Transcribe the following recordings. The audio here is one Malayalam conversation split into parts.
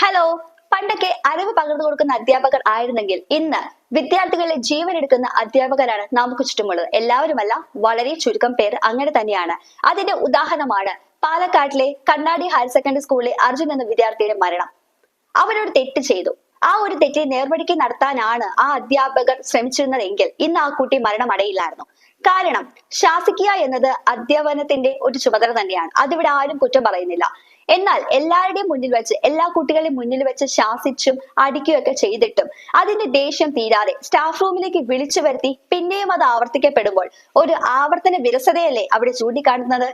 ഹലോ പണ്ടൊക്കെ അറിവ് പകർന്നു കൊടുക്കുന്ന അധ്യാപകർ ആയിരുന്നെങ്കിൽ ഇന്ന് വിദ്യാർത്ഥികളെ ജീവൻ എടുക്കുന്ന അധ്യാപകരാണ് നമുക്ക് ചുറ്റുമുള്ളത്. എല്ലാവരുമല്ല വളരെ ചുരുക്കം പേർ അങ്ങനെ തന്നെയാണ്. അതിന്റെ ഉദാഹരണമാണ് പാലക്കാട്ടിലെ കണ്ണാടി ഹയർ സെക്കൻഡറി സ്കൂളിലെ അർജുൻ എന്ന വിദ്യാർത്ഥിയുടെ മരണം. അവനൊരു തെറ്റ് ചെയ്തു. ആ ഒരു തെറ്റിനെ നേർവഴിക്ക് നടത്താനാണ് ആ അധ്യാപകർ ശ്രമിച്ചിരുന്നതെങ്കിൽ ഇന്ന് ആ കുട്ടി മരണമടയില്ലായിരുന്നു. കാരണം ശാസിക്കുക എന്നത് അധ്യാപനത്തിന്റെ ഒരു ചുമതല തന്നെയാണ്. അതിവിടെ ആരും കുറ്റം പറയുന്നില്ല. എന്നാൽ എല്ലാവരുടെയും മുന്നിൽ വെച്ച് എല്ലാ കുട്ടികളെയും മുന്നിൽ വെച്ച് ശാസിച്ചും അടിക്കുകയൊക്കെ ചെയ്തിട്ടും അതിന്റെ ദേഷ്യം തീരാതെ സ്റ്റാഫ് റൂമിലേക്ക് വിളിച്ചു വരുത്തി പിന്നെയും അത് ആവർത്തിക്കപ്പെടുമ്പോൾ ഒരു ആവർത്തന വിരസതയല്ലേ അവിടെ ചൂണ്ടിക്കാട്ടുന്നത്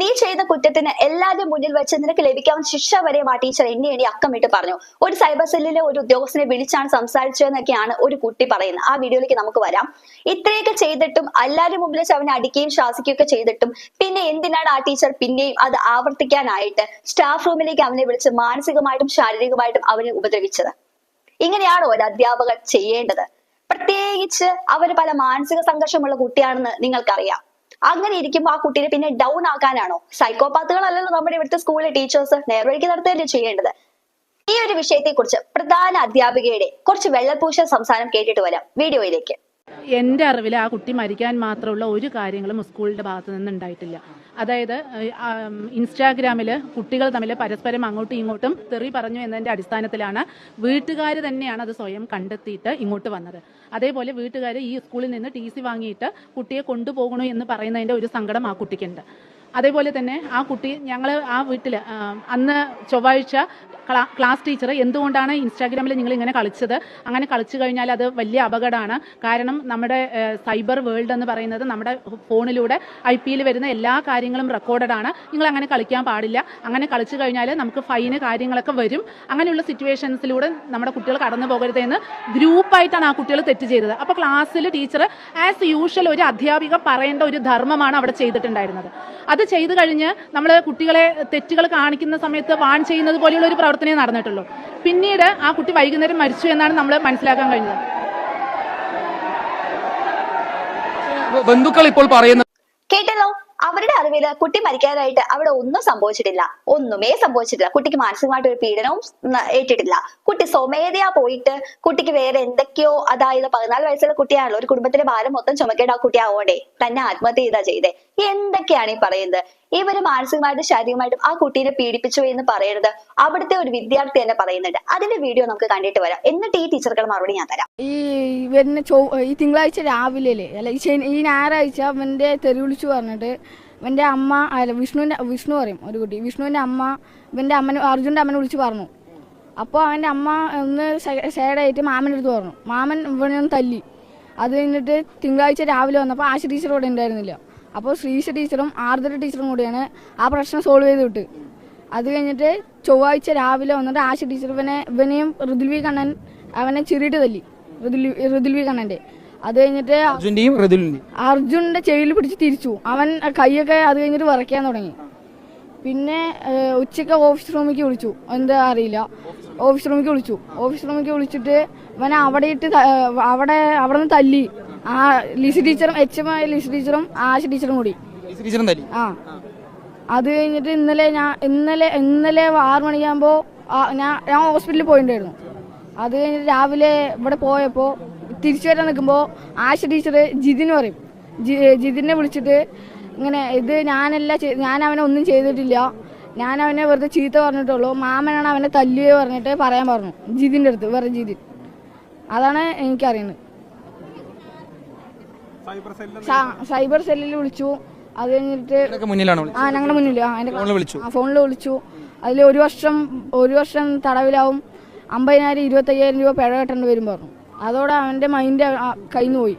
നീ ചെയ്ത കുറ്റത്തിന് എല്ലാവരുടെയും മുന്നിൽ വെച്ച് നിനക്ക് ലഭിക്കാവുന്ന ശിക്ഷ വരെ ആ ടീച്ചർ എന്നെ എണ്ണി അക്കമിട്ട് പറഞ്ഞു. ഒരു സൈബർ സെല്ലിലെ ഒരു ഉദ്യോഗസ്ഥനെ വിളിച്ചാണ് സംസാരിച്ചതെന്നൊക്കെയാണ് ഒരു കുട്ടി പറയുന്നത്. ആ വീഡിയോയിലേക്ക് നമുക്ക് വരാം. ഇത്രയൊക്കെ ചെയ്തിട്ടും എല്ലാവരും മുമ്പിൽ വെച്ച് അവനെ അടിക്കുകയും ശാസിക്കുകയൊക്കെ ചെയ്തിട്ടും പിന്നെ എന്തിനാണ് ആ ടീച്ചർ പിന്നെയും അത് ആവർത്തിക്കാനായിട്ട് സ്റ്റാഫ് റൂമിലേക്ക് അവനെ വിളിച്ച് മാനസികമായിട്ടും ശാരീരികമായിട്ടും അവനെ ഉപദ്രവിച്ചത്? ഇങ്ങനെയാണോ ഒരു അധ്യാപകർ ചെയ്യേണ്ടത്. പ്രത്യേകിച്ച് അവർ പല മാനസിക സംഘർഷമുള്ള കുട്ടിയാണെന്ന് നിങ്ങൾക്കറിയാം. അങ്ങനെ ഇരിക്കുമ്പോൾ ആ കുട്ടീനെ പിന്നെ ഡൗൺ ആക്കാനാണോ? സൈക്കോപാത്തുകളല്ലല്ലോ നമ്മുടെ ഇവിടുത്തെ സ്കൂളിലെ ടീച്ചേഴ്സ് നേർവഴിക്ക് നടത്തുകയല്ലേ ചെയ്യേണ്ടത്? ഈ ഒരു വിഷയത്തെ കുറിച്ച് പ്രധാന അധ്യാപികയുടെ കുറച്ച് വെള്ളപ്പൂശ സംസാരം കേട്ടിട്ട് വരാം വീഡിയോയിലേക്ക്. എന്റെ അറിവിൽ ആ കുട്ടി മരിക്കാൻ മാത്രമുള്ള ഒരു കാര്യങ്ങളും സ്കൂളിന്റെ ഭാഗത്ത് നിന്ന് ഉണ്ടായിട്ടില്ല. അതായത് ഇൻസ്റ്റാഗ്രാമിൽ കുട്ടികൾ തമ്മിൽ പരസ്പരം അങ്ങോട്ടും ഇങ്ങോട്ടും തെറി പറഞ്ഞു എന്നതിന്റെ അടിസ്ഥാനത്തിലാണ് വീട്ടുകാർ തന്നെയാണ് അത് സ്വയം കണ്ടെത്തിയിട്ട് ഇങ്ങോട്ട് വന്നത്. അതേപോലെ വീട്ടുകാർ ഈ സ്കൂളിൽ നിന്ന് ടി സി വാങ്ങിയിട്ട് കുട്ടിയെ കൊണ്ടുപോകണോ എന്ന് പറയുന്നതിന്റെ ഒരു സങ്കടം ആ കുട്ടിക്കുണ്ട്. അതേപോലെ തന്നെ ആ കുട്ടി ഞങ്ങൾ ആ വീട്ടിൽ അന്ന് ചൊവ്വാഴ്ച ക്ലാസ് ടീച്ചർ എന്തുകൊണ്ടാണ് ഇൻസ്റ്റാഗ്രാമിൽ നിങ്ങൾ ഇങ്ങനെ കളിച്ചത്? അങ്ങനെ കളിച്ചു കഴിഞ്ഞാൽ അത് വലിയ അപകടമാണ്. കാരണം നമ്മുടെ സൈബർ വേൾഡ് എന്ന് പറയുന്നത് നമ്മുടെ ഫോണിലൂടെ ഐ പി വരുന്ന എല്ലാ കാര്യങ്ങളും റെക്കോർഡഡ് ആണ്. നിങ്ങൾ അങ്ങനെ കളിക്കാൻ പാടില്ല. അങ്ങനെ കളിച്ചു കഴിഞ്ഞാൽ നമുക്ക് ഫൈന് കാര്യങ്ങളൊക്കെ വരും. അങ്ങനെയുള്ള സിറ്റുവേഷൻസിലൂടെ നമ്മുടെ കുട്ടികൾ കടന്നു പോകരുതെന്ന് ഗ്രൂപ്പായിട്ടാണ് ആ കുട്ടികൾ തെറ്റ് ചെയ്തത്. അപ്പോൾ ക്ലാസ്സിൽ ടീച്ചർ ആസ് യൂഷ്വൽ ഒരു അധ്യാപിക പറയേണ്ട ഒരു ധർമ്മമാണ് അവിടെ ചെയ്തിട്ടുണ്ടായിരുന്നത്. അത് ചെയ്തു കഴിഞ്ഞ് നമ്മൾ കുട്ടികളെ തെറ്റുകൾ കാണിക്കുന്ന സമയത്ത് വാൺ ചെയ്യുന്നത് പോലെയുള്ള ഒരു പ്രവർത്തനമേ നടന്നിട്ടുള്ളൂ. പിന്നീട് ആ കുട്ടി വൈകുന്നേരം മരിച്ചു എന്നാണ് നമ്മൾ മനസ്സിലാക്കാൻ കഴിഞ്ഞത്. ബന്ധുക്കൾ ഇപ്പോൾ പറയുന്നത് കേട്ടല്ലോ? അവരുടെ അറിവിൽ കുട്ടി മരിക്കാനായിട്ട് അവിടെ ഒന്നും സംഭവിച്ചിട്ടില്ല. ഒന്നുമേ സംഭവിച്ചിട്ടില്ല. കുട്ടിക്ക് മാനസികമായിട്ട് ഒരു പീഡനവും ഏറ്റിട്ടില്ല. കുട്ടി സ്വമേധയാ പോയിട്ട് കുട്ടിക്ക് വേറെ എന്തൊക്കെയോ അതായത് പതിനാല് വയസ്സുള്ള കുട്ടിയാണല്ലോ ഒരു കുടുംബത്തിന്റെ ഭാരം മൊത്തം ചുമക്കേണ്ട ആ കുട്ടി ആവോണ്ടേ തന്നെ ആത്മഹത്യ ചെയ്താ ചെയ്തേ. എന്തൊക്കെയാണ് ഈ പറയുന്നത്? ഇവർ മാനസികമായിട്ടും ശാരീരികമായിട്ടും ആ കുട്ടീനെ പീഡിപ്പിച്ചു എന്ന് പറയുന്നത് അവിടുത്തെ ഒരു വിദ്യാർത്ഥി തന്നെ പറയുന്നുണ്ട്. അതിന്റെ വീഡിയോ നമുക്ക് കണ്ടിട്ട് വരാം. എന്നിട്ട് ഈ ടീച്ചർക്ക് മറുപടി ഞാൻ തരാം. ഈ വരുന്ന ഈ തിങ്കളാഴ്ച രാവിലെ അല്ല ഈ ഞായറാഴ്ച അവന്റെ തെറി വിളിച്ചു പറഞ്ഞിട്ട് ഇവന്റെ അമ്മ അല്ല വിഷ്ണുവിന്റെ വിഷ്ണു പറയും ഒരു കുട്ടി വിഷ്ണുവിന്റെ അമ്മ ഇവന്റെ അമ്മനെ അർജുന്റെ അമ്മനെ വിളിച്ച് പറഞ്ഞു. അപ്പോൾ അവന്റെ അമ്മ ഒന്ന് സൈഡായിട്ട് മാമന്റെ അടുത്ത് പറഞ്ഞു. മാമൻ ഇവനെ ഒന്ന് തല്ലി. അത് കഴിഞ്ഞിട്ട് തിങ്കളാഴ്ച രാവിലെ വന്നപ്പോൾ ആശ ടീച്ചർ ഇവിടെ ഉണ്ടായിരുന്നില്ല. അപ്പോൾ ശ്രീശ ടീച്ചറും ആർദ്ര ടീച്ചറും കൂടിയാണ് ആ പ്രശ്നം സോൾവ് ചെയ്ത് വിട്ട്. അത് കഴിഞ്ഞിട്ട് ചൊവ്വാഴ്ച രാവിലെ വന്നിട്ട് ആശ ടീച്ചർ ഇവനെ ഇവനെയും ഋതുൽവി കണ്ണൻ അവനെ ചെറിയിട്ട് തല്ലി. ഋതുൽവി ഋതുൽവി കണ്ണന്റെ. അത് കഴിഞ്ഞിട്ട് അർജുന്റെ ചെവിയിൽ പിടിച്ച് തിരിച്ചു. അവൻ കൈയൊക്കെ അത് കഴിഞ്ഞിട്ട് വിറയ്ക്കാൻ തുടങ്ങി. പിന്നെ ഉച്ചയ്ക്ക് ഉച്ചയ്ക്ക് ഓഫീസ് റൂമിലേക്ക് വിളിച്ചു. എന്താ അറിയില്ല. ഓഫീസ് റൂമിലേക്ക് വിളിച്ചു. ഓഫീസ് റൂമിലേക്ക് വിളിച്ചിട്ട് ഇവനെ അവിടെ ഇട്ട് അവിടെ അവിടെ നിന്ന് തല്ലി. ആ ലിസി ടീച്ചറും എച്ച് എം ആയ ലിസി ടീച്ചറും ആശ ടീച്ചറും കൂടി. ലിസി ടീച്ചറും തല്ലി? ആ. അത് കഴിഞ്ഞിട്ട് ഇന്നലെ ഞാൻ ഇന്നലെ ഇന്നലെ ആറു മണിയാകുമ്പോൾ ഞാൻ ഞാൻ ഹോസ്പിറ്റലിൽ പോയിട്ടുണ്ടായിരുന്നു അത് കഴിഞ്ഞിട്ട് രാവിലെ ഇവിടെ പോയപ്പോൾ തിരിച്ചു വരാൻ നിൽക്കുമ്പോൾ ആശ ടീച്ചർ ജിതിന് പറയും. ജിതിനെ വിളിച്ചിട്ട് ഇങ്ങനെ ഇത് ഞാനല്ല ഞാൻ അവനെ ഒന്നും ചെയ്തിട്ടില്ല. ഞാൻ അവനെ വെറുതെ ചീത്ത പറഞ്ഞിട്ടുള്ളൂ. മാമനാണ് അവനെ തല്ലിയെ പറഞ്ഞിട്ട് പറയാൻ പറഞ്ഞു. ജിതിന്റെ അടുത്ത് വേറെ ജിതിൻ. അതാണ് എനിക്കറിയുന്നത്. സൈബർ സെല്ലിൽ വിളിച്ചു. അത് കഴിഞ്ഞിട്ട്. ആ ഞങ്ങളുടെ മുന്നിൽ ആ എന്റെ ഫോണിൽ വിളിച്ചു. ഫോണിൽ വിളിച്ചു. അതിൽ ഒരു വർഷം ഒരു വർഷം തടവിലാവും. അമ്പതിനായിരം ഇരുപത്തയ്യായിരം രൂപ പിഴ കെട്ടേണ്ടി വരും പറഞ്ഞു. അതോടെ അവന്റെ മൈൻഡ് കയ്യിൽ നിന്ന് പോയി.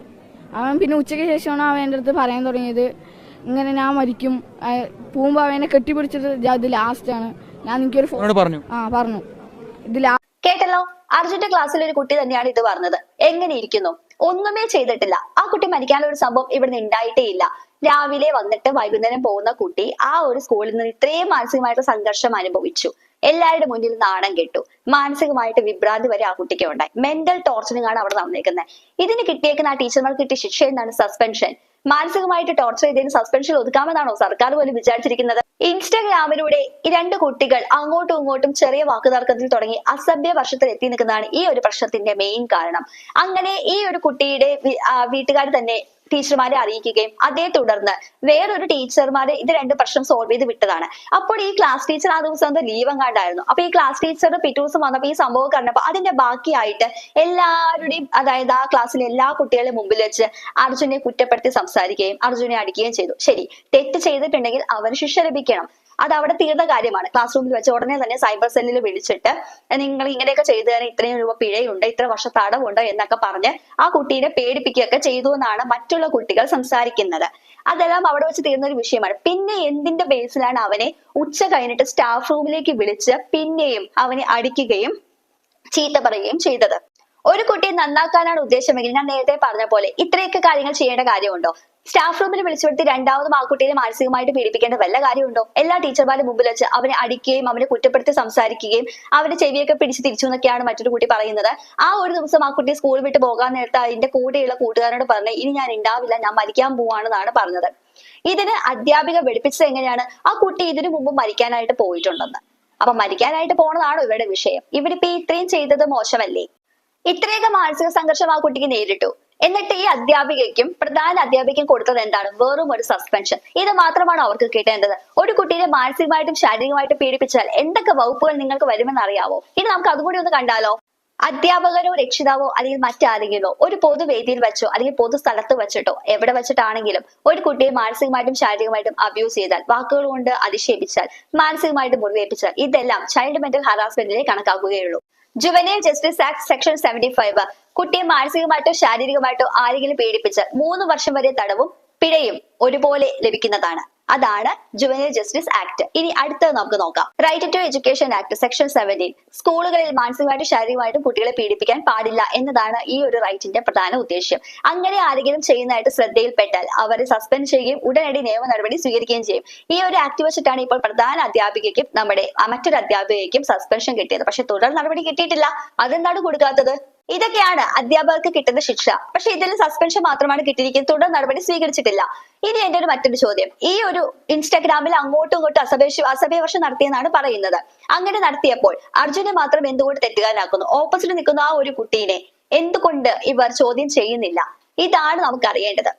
അവൻ പിന്നെ ഉച്ചയ്ക്ക് ശേഷമാണ് അവൻ എന്റെ അടുത്ത് പറയാൻ തുടങ്ങിയത്. ഇങ്ങനെ ഞാൻ മരിക്കും. പോകുമ്പോൾ അവനെ കെട്ടിപ്പിടിച്ചിട്ട് "ജാ, ലാസ്റ്റ് ആണ്. ഞാൻ എനിക്കൊരു ഫോൺ പറഞ്ഞു. ആ പറഞ്ഞു. ഇത് ലാസ്റ്റ് കേട്ടല്ലോ? അർജുന്റെ ക്ലാസ്സിൽ ഒരു കുട്ടി തന്നെയാണ് ഇത് പറഞ്ഞത്. എങ്ങനെ ഇരിക്കുന്നു? ഒന്നുമേ ചെയ്തിട്ടില്ല. ആ കുട്ടി മരിക്കാനുള്ള ഒരു സംഭവം ഇവിടുന്ന് ഉണ്ടായിട്ടേ ഇല്ല. രാവിലെ വന്നിട്ട് വൈകുന്നേരം പോകുന്ന കുട്ടി ആ ഒരു സ്കൂളിൽ നിന്ന് ഇത്രയും മാനസികമായിട്ട് സംഘർഷം അനുഭവിച്ചു. എല്ലാവരുടെ മുന്നിൽ നാണം കെട്ടു. മാനസികമായിട്ട് വിഭ്രാന്തി വരെ ആ കുട്ടിക്ക് ഉണ്ടായി. മെന്റൽ ടോർച്ചറിംഗ് ആണ് അവിടെ നടന്നേക്കുന്നത് ഇതിന് കിട്ടിയേക്കുന്ന ആ ടീച്ചർമാർക്ക് കിട്ടിയ ശിക്ഷ എന്താണ്? സസ്പെൻഷൻ മാനസികമായിട്ട് ടോർച്ചർ ചെയ്തതിന് സസ്പെൻഷൻ ഒതുക്കാമെന്നാണോ സർക്കാർ പോലും വിചാരിച്ചിരിക്കുന്നത്? ഇൻസ്റ്റാഗ്രാമിലൂടെ ഈ രണ്ട് കുട്ടികൾ അങ്ങോട്ടും ഇങ്ങോട്ടും ചെറിയ വാക്കുതർക്കത്തിൽ തുടങ്ങി അസഭ്യ വർഷത്തിൽ എത്തി നിൽക്കുന്നതാണ് ഈ ഒരു പ്രശ്നത്തിന്റെ മെയിൻ കാരണം. അങ്ങനെ ഈ ഒരു കുട്ടിയുടെ വീട്ടുകാർ തന്നെ ടീച്ചർമാരെ അറിയിക്കുകയും അതേ തുടർന്ന് വേറൊരു ടീച്ചർമാരെ ഇത് രണ്ട് പ്രശ്നം സോൾവ് ചെയ്ത് വിട്ടതാണ്. അപ്പോൾ ഈ ക്ലാസ് ടീച്ചർ ആ ദിവസം എന്തോ ലീവ് എങ്ങാണ്ടായിരുന്നു? അപ്പൊ ഈ ക്ലാസ് ടീച്ചർ പിറ്റേ ദിവസം വന്നപ്പോൾ ഈ സംഭവം കണ്ടപ്പോൾ അതിന്റെ ബാക്കിയായിട്ട് എല്ലാവരുടെയും അതായത് ആ ക്ലാസ്സിലെ എല്ലാ കുട്ടികളുടെ മുമ്പിൽ വെച്ച് അർജുനെ കുറ്റപ്പെടുത്തി സംസാരിക്കുകയും അർജുനെ അടിക്കുകയും ചെയ്തു. ശരി തെറ്റ് ചെയ്തിട്ടുണ്ടെങ്കിൽ അവന് ശിക്ഷ ലഭിക്കണം. അത് അവിടെ തീർന്ന കാര്യമാണ്. ക്ലാസ് റൂമിൽ വെച്ച് ഉടനെ തന്നെ സൈബർ സെല്ലിൽ വിളിച്ചിട്ട് നിങ്ങൾ ഇങ്ങനെയൊക്കെ ചെയ്തതിന് ഇത്രയും രൂപ പിഴയുണ്ട് ഇത്ര വർഷ തടവുണ്ട് എന്നൊക്കെ പറഞ്ഞ് ആ കുട്ടീനെ പേടിപ്പിക്കുകയൊക്കെ ചെയ്തു എന്നാണ് മറ്റുള്ള കുട്ടികൾ സംസാരിക്കുന്നത്. അതെല്ലാം അവിടെ വെച്ച് തീർന്ന ഒരു വിഷയമാണ്. പിന്നെ എന്തിന്റെ ബേസിലാണ് അവനെ ഉച്ച കഴിഞ്ഞിട്ട് സ്റ്റാഫ് റൂമിലേക്ക് വിളിച്ച് പിന്നെയും അവനെ അടിക്കുകയും ചീത്ത പറയുകയും ചെയ്തത്? ഒരു കുട്ടിയെ നന്നാക്കാനാണ് ഉദ്ദേശമെങ്കിൽ ഞാൻ നേരത്തെ പറഞ്ഞ പോലെ ഇത്രയൊക്കെ കാര്യങ്ങൾ ചെയ്യേണ്ട കാര്യമുണ്ടോ? സ്റ്റാഫ് റൂമിൽ വിളിച്ചു വരുത്തി രണ്ടാമതും ആ കുട്ടിയെ മാനസികമായിട്ട് പീഡിപ്പിക്കേണ്ട വല്ല കാര്യമുണ്ടോ? എല്ലാ ടീച്ചർമാരുടെ മുമ്പിൽ വെച്ച് അവനെ അടിക്കുകയും അവനെ കുറ്റപ്പെടുത്തി സംസാരിക്കുകയും അവന്റെ ചെവിയൊക്കെ പിടിച്ച് തിരിച്ചു എന്നൊക്കെയാണ് മറ്റൊരു കുട്ടി പറയുന്നത്. ആ ഒരു ദിവസം ആ കുട്ടി സ്കൂൾ വിട്ട് പോകാൻ നേരത്തെ അതിന്റെ കൂടെയുള്ള കൂട്ടുകാരോട് പറഞ്ഞു ഇനി ഞാൻ ഉണ്ടാവില്ല ഞാൻ മരിക്കാൻ പോവാണെന്നാണ് പറഞ്ഞത്. ഇതിന് അധ്യാപിക വെളുപ്പിച്ചത് എങ്ങനെയാണ്? ആ കുട്ടി ഇതിനു മുമ്പ് മരിക്കാനായിട്ട് പോയിട്ടുണ്ടെന്ന്. അപ്പൊ മരിക്കാനായിട്ട് പോണതാണോ ഇവരുടെ വിഷയം? ഇവരിപ്പോ ഇത്രയും ചെയ്തത് മോശമല്ലേ? ഇത്രയൊക്കെ മാനസിക സംഘർഷം ആ കുട്ടിക്ക് നേരിട്ടു. എന്നിട്ട് ഈ അധ്യാപികയ്ക്കും പ്രധാന അധ്യാപികയ്ക്കും കൊടുത്തത് എന്താണ്? വെറും ഒരു സസ്പെൻഷൻ ഇത് മാത്രമാണ് അവർക്ക് കിട്ടേണ്ടത്. ഒരു കുട്ടിയെ മാനസികമായിട്ടും ശാരീരികമായിട്ടും പീഡിപ്പിച്ചാൽ എന്തൊക്കെ വകുപ്പുകൾ നിങ്ങൾക്ക് വരുമെന്ന് അറിയാവോ? ഇനി നമുക്ക് അതുകൂടി ഒന്ന് കണ്ടാലോ? അധ്യാപകരോ രക്ഷിതാവോ അല്ലെങ്കിൽ മറ്റാരെങ്കിലോ ഒരു പൊതുവേദിയിൽ വെച്ചോ അല്ലെങ്കിൽ പൊതു സ്ഥലത്ത് വെച്ചിട്ടോ എവിടെ വെച്ചിട്ടാണെങ്കിലും ഒരു കുട്ടിയെ മാനസികമായിട്ടും ശാരീരികമായിട്ടും അബ്യൂസ് ചെയ്താൽ വാക്കുകൾ കൊണ്ട് അധിക്ഷേപിച്ചാൽ മാനസികമായിട്ട് മുറിവേൽപ്പിച്ചാൽ ഇതെല്ലാം ചൈൽഡ് മെന്റൽ ഹറാസ്മെന്റിനെ കണക്കാക്കുകയുള്ളൂ. Juvenile justice act section seventy five കുട്ടിയെ മാനസികമായിട്ടോ ശാരീരികമായിട്ടോ ആരെങ്കിലും പീഡിപ്പിച്ചാൽ മൂന്ന് വർഷം വരെ തടവും പിഴയും ഒരുപോലെ ലഭിക്കുന്നതാണ്. അതാണ് ജുവനൈൽ ജസ്റ്റിസ് ആക്ട് ഇനി അടുത്തത് നമുക്ക് നോക്കാം. Right to education act section seventeen സ്കൂളുകളിൽ മാനസികമായിട്ടും ശാരീരികമായിട്ടും കുട്ടികളെ പീഡിപ്പിക്കാൻ പാടില്ല എന്നതാണ് ഈ ഒരു റൈറ്റിന്റെ പ്രധാന ഉദ്ദേശ്യം. അങ്ങനെ ആരെങ്കിലും ചെയ്യുന്നതായിട്ട് ശ്രദ്ധയിൽപ്പെട്ടാൽ അവരെ സസ്പെൻഡ് ചെയ്യുകയും ഉടനടി നിയമ നടപടി സ്വീകരിക്കുകയും ചെയ്യും. ഈ ഒരു ആക്ട് വെച്ചിട്ടാണ് ഇപ്പോൾ പ്രധാന അധ്യാപികയ്ക്കും നമ്മുടെ മറ്റൊരു അധ്യാപികയ്ക്കും സസ്പെൻഷൻ കിട്ടിയത്. പക്ഷെ തുടർ നടപടി കിട്ടിയിട്ടില്ല. അതെന്താണ് കൊടുക്കാത്തത്? ഇതൊക്കെയാണ് അധ്യാപകർക്ക് കിട്ടുന്ന ശിക്ഷ. പക്ഷെ ഇതിൽ സസ്പെൻഷൻ മാത്രമാണ് കിട്ടിയിരിക്കുന്നത്. തുടർ നടപടി സ്വീകരിച്ചിട്ടില്ല. ഇനി എന്റെ ഒരു മറ്റൊരു ചോദ്യം. ഈ ഒരു ഇൻസ്റ്റാഗ്രാമിൽ അങ്ങോട്ടും ഇങ്ങോട്ടും അസഭ്യ അസഭ്യവർഷം നടത്തിയെന്നാണ് പറയുന്നത്. അങ്ങനെ നടത്തിയപ്പോൾ അർജുനെ മാത്രം എന്തുകൊണ്ട് തെറ്റുകാരനാക്കുന്നു? ഓപ്പോസിറ്റ് നിൽക്കുന്ന ആ ഒരു കുട്ടീനെ എന്തുകൊണ്ട് ഇവർ ചോദ്യം ചെയ്യുന്നില്ല? ഇതാണ് നമുക്ക് അറിയേണ്ടത്